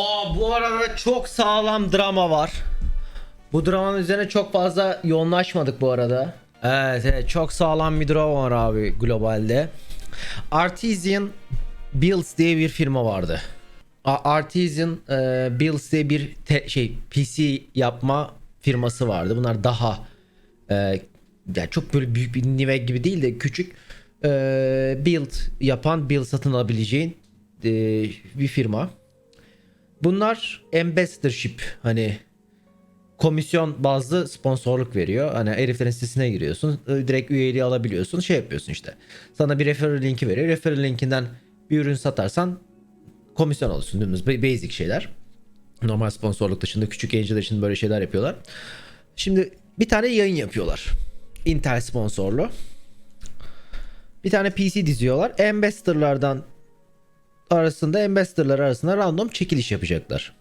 Aa bu arada çok sağlam drama var. Bu dramanın üzerine çok fazla yoğunlaşmadık bu arada. Evet, evet çok sağlam bir drama var abi globalde. Artisan Builds diye bir firma vardı. Artisan e, Builds diye bir te- şey PC yapma firması vardı. Bunlar daha e, yani çok böyle büyük bir Nivea gibi değil de küçük e, build yapan build satın alabileceğin e, bir firma. Bunlar ambassadorship hani komisyon bazlı sponsorluk veriyor. Hani heriflerin sitesine giriyorsun. e, Direkt üyeliği alabiliyorsun. Şey yapıyorsun işte. Sana bir referral linki veriyor. Referral linkinden bir ürün satarsan komisyon alıyorsun. Dümdüz ba- basic şeyler. Normal sponsorluk dışında küçük yayıncılar için böyle şeyler yapıyorlar. Şimdi bir tane yayın yapıyorlar. Intel sponsorlu. Bir tane PC diziyorlar. Ambassador'lardan arasında ambassador'lar arasında random çekiliş yapacaklar.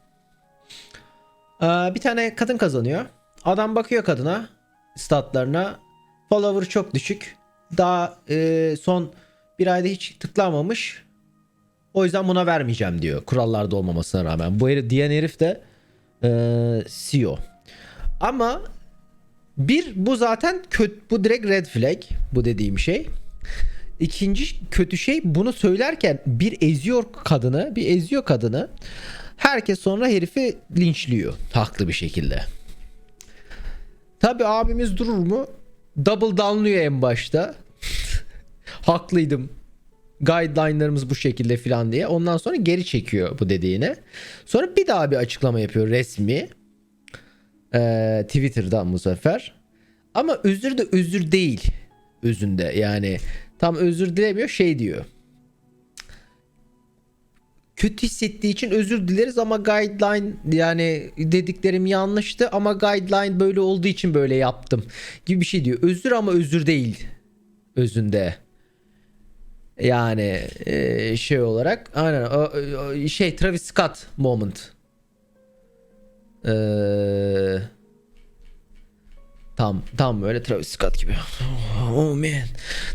Ee, bir tane kadın kazanıyor. Adam bakıyor kadına statlarına. Follower çok düşük. Daha e, son bir ayda hiç tıklanmamış. O yüzden buna vermeyeceğim diyor. Kurallarda olmamasına rağmen. Bu herif, diyen herif de e, CEO. Ama bir bu zaten kötü bu direkt red flag bu dediğim şey. İkinci kötü şey bunu söylerken bir eziyor kadını, bir eziyor kadını. Herkes sonra herifi linçliyor haklı bir şekilde. Tabi abimiz durur mu? Double downlıyor en başta. Haklıydım. Guideline'larımız bu şekilde filan diye. Ondan sonra geri çekiyor bu dediğini. Sonra bir daha bir açıklama yapıyor resmi. Ee, Twitter'dan bu sefer. Ama özür de özür değil. Özünde yani tam özür dilemiyor şey diyor. Kötü hissettiği için özür dileriz ama guideline yani dediklerim yanlıştı ama guideline böyle olduğu için böyle yaptım gibi bir şey diyor. Özür ama özür değil özünde. Yani e, şey olarak aynen şey Travis Scott moment. Eee Tam tam böyle Travis Scott gibi. Oh man.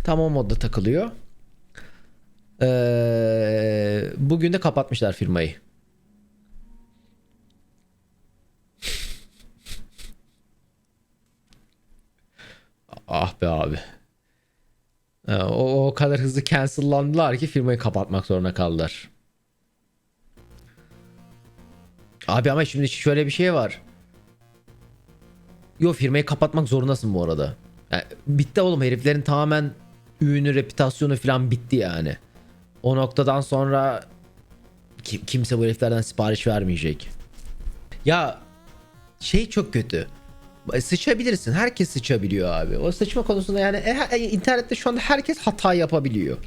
Tam o modda takılıyor. Ee, bugün de kapatmışlar firmayı. ah be abi. Ee, o, o kadar hızlı cancellandılar ki firmayı kapatmak zorunda kaldılar. Abi ama şimdi şöyle bir şey var. Yo firmayı kapatmak zorundasın bu arada. Yani bitti oğlum heriflerin tamamen ünü, reputasyonu falan bitti yani. O noktadan sonra kim, kimse bu heriflerden sipariş vermeyecek. Ya şey çok kötü. Sıçabilirsin. Herkes sıçabiliyor abi. O sıçma konusunda yani e, e, internette şu anda herkes hata yapabiliyor.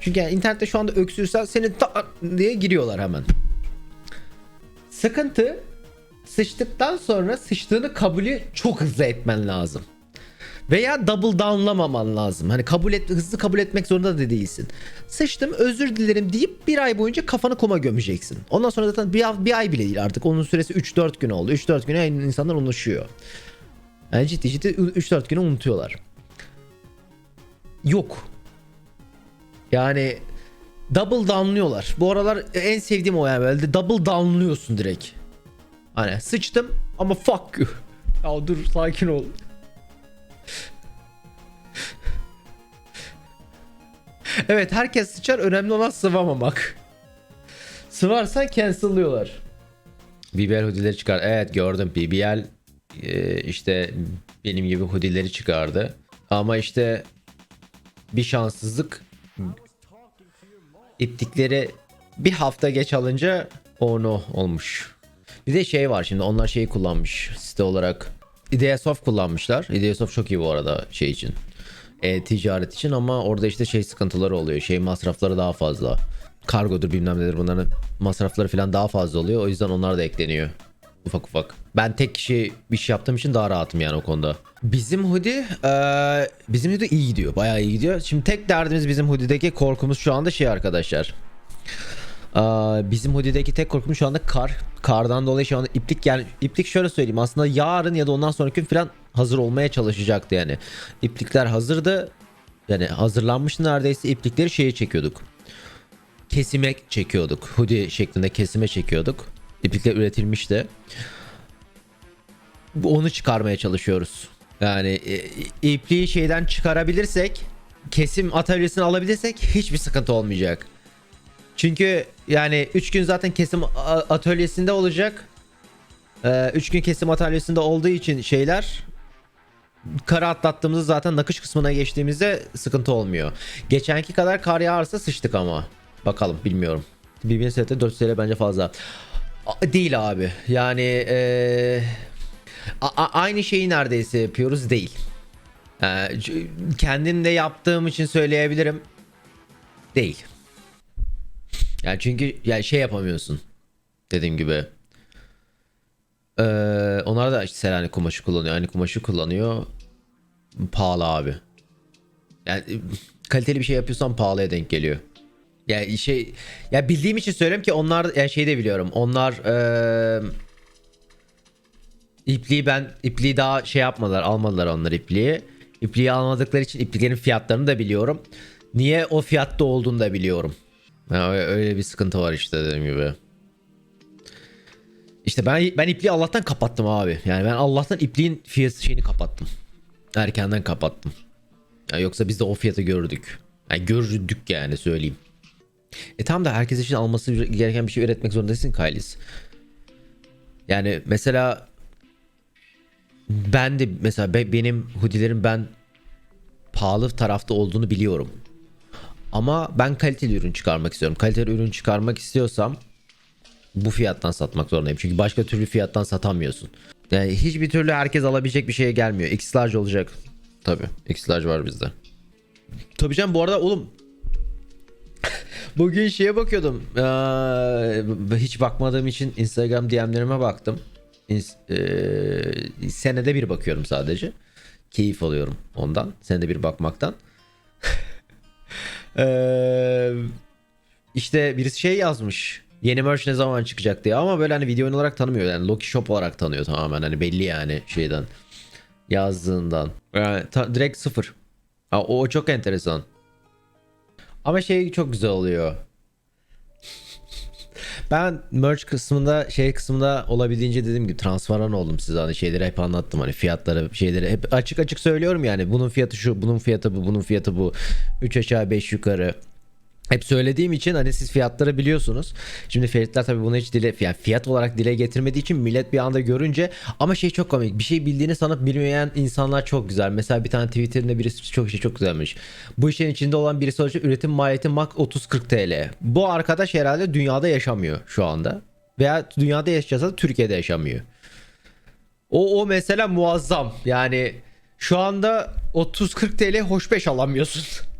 Çünkü yani internette şu anda öksürsen seni diye giriyorlar hemen. Sıkıntı sıçtıktan sonra sıçtığını kabulü çok hızlı etmen lazım. Veya double downlamaman lazım. Hani kabul et, hızlı kabul etmek zorunda da değilsin. Sıçtım özür dilerim deyip bir ay boyunca kafanı kuma gömeceksin. Ondan sonra zaten bir, bir ay bile değil artık. Onun süresi 3-4 gün oldu. 3-4 güne insanlar unutuyor. Yani ciddi ciddi 3-4 güne unutuyorlar. Yok. Yani double downlıyorlar. Bu aralar en sevdiğim o yani böyle double downlıyorsun direkt. Hani sıçtım ama fuck you. Ya dur sakin ol. evet herkes sıçar önemli olan sıvamamak. Sıvarsan cancel'lıyorlar. BBL hoodileri çıkar. Evet gördüm BBL e, işte benim gibi hoodileri çıkardı. Ama işte bir şanssızlık iptikleri bir hafta geç alınca ono olmuş. Bir de şey var şimdi onlar şeyi kullanmış site olarak. Ideasoft kullanmışlar. Ideasoft çok iyi bu arada şey için. E, ticaret için ama orada işte şey sıkıntıları oluyor. Şey masrafları daha fazla. Kargodur bilmem nedir bunların masrafları falan daha fazla oluyor. O yüzden onlar da ekleniyor. Ufak ufak. Ben tek kişi bir şey yaptığım için daha rahatım yani o konuda. Bizim hoodie eee, bizim hoodie iyi gidiyor. Bayağı iyi gidiyor. Şimdi tek derdimiz bizim hoodie'deki korkumuz şu anda şey arkadaşlar. Bizim hoodie'deki tek korkumuz şu anda kar. Kardan dolayı şu anda iplik yani iplik şöyle söyleyeyim aslında yarın ya da ondan sonraki gün falan hazır olmaya çalışacaktı yani. İplikler hazırdı. Yani hazırlanmış neredeyse iplikleri şeye çekiyorduk. Kesime çekiyorduk. Hoodie şeklinde kesime çekiyorduk. iplikler üretilmişti. Onu çıkarmaya çalışıyoruz. Yani e, ipliği şeyden çıkarabilirsek, kesim atölyesini alabilirsek hiçbir sıkıntı olmayacak. Çünkü yani 3 gün zaten kesim atölyesinde olacak. 3 gün kesim atölyesinde olduğu için şeyler kara atlattığımızda zaten nakış kısmına geçtiğimizde sıkıntı olmuyor. Geçenki kadar kar yağarsa sıçtık ama. Bakalım bilmiyorum. BBN sette 4 TL bence fazla. A- Değil abi. Yani a- aynı şeyi neredeyse yapıyoruz değil. Ee, kendim de yaptığım için söyleyebilirim. Değil. Yani çünkü yani şey yapamıyorsun. Dediğim gibi. Ee, onlar da işte Selanik kumaşı kullanıyor. Aynı kumaşı kullanıyor. Pahalı abi. Yani kaliteli bir şey yapıyorsan pahalıya denk geliyor. Yani şey ya bildiğim için söylüyorum ki onlar yani şey de biliyorum. Onlar eee ipliği ben ipliği daha şey yapmadılar, almadılar onlar ipliği. İpliği almadıkları için ipliklerin fiyatlarını da biliyorum. Niye o fiyatta olduğunu da biliyorum. Ya öyle- bir sıkıntı var işte dediğim gibi. İşte ben ben ipliği Allah'tan kapattım abi. Yani ben Allah'tan ipliğin fiyatı şeyini kapattım. Erkenden kapattım. Ya yoksa biz de o fiyatı gördük. Yani gördük yani söyleyeyim. E tam da herkes için alması gereken bir şey üretmek zorundasın Kylis. Yani mesela ben de mesela be- benim hoodilerim ben pahalı tarafta olduğunu biliyorum. Ama ben kaliteli ürün çıkarmak istiyorum. Kaliteli ürün çıkarmak istiyorsam bu fiyattan satmak zorundayım. Çünkü başka türlü fiyattan satamıyorsun. Yani hiçbir türlü herkes alabilecek bir şeye gelmiyor. X large olacak. Tabi X large var bizde. Tabii canım bu arada oğlum Bugün şeye bakıyordum. Ee, hiç bakmadığım için Instagram DM'lerime baktım. İns- ee, senede bir bakıyorum sadece. Keyif alıyorum ondan. Senede bir bakmaktan. Ee, işte birisi şey yazmış. Yeni merch ne zaman çıkacak diye ama böyle hani video olarak tanımıyor yani Loki Shop olarak tanıyor tamamen hani belli yani şeyden yazdığından. Yani ta- direkt sıfır. Ha, o çok enteresan. Ama şey çok güzel oluyor. Ben merch kısmında şey kısmında olabildiğince dediğim gibi transparan oldum size. Hani şeyleri hep anlattım. Hani fiyatları şeyleri hep açık açık söylüyorum yani. Bunun fiyatı şu bunun fiyatı bu bunun fiyatı bu. 3 aşağı 5 yukarı hep söylediğim için hani siz fiyatları biliyorsunuz. Şimdi fiyatlar tabii bunu hiç dile yani fiyat olarak dile getirmediği için millet bir anda görünce ama şey çok komik. Bir şey bildiğini sanıp bilmeyen insanlar çok güzel. Mesela bir tane Twitter'ında birisi çok şey çok güzelmiş. Bu işin içinde olan birisi olacak üretim maliyeti mak 30-40 TL. Bu arkadaş herhalde dünyada yaşamıyor şu anda. Veya dünyada yaşasa Türkiye'de yaşamıyor. O o mesela muazzam. Yani şu anda 30-40 TL hoş beş alamıyorsun.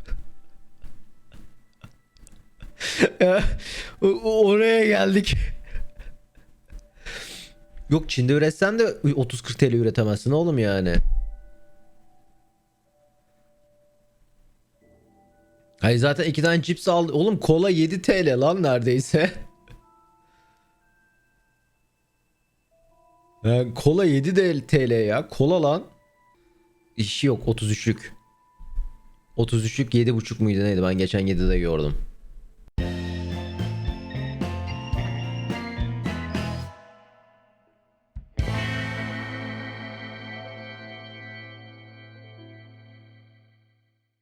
Oraya geldik. Yok Çin'de üretsen de 30-40 TL üretemezsin oğlum yani. Hayır zaten iki tane cips aldı. Oğlum kola 7 TL lan neredeyse. Yani kola 7 de TL ya. Kola lan. İşi yok 33'lük. 33'lük 7.5 muydu neydi ben geçen 7'de gördüm.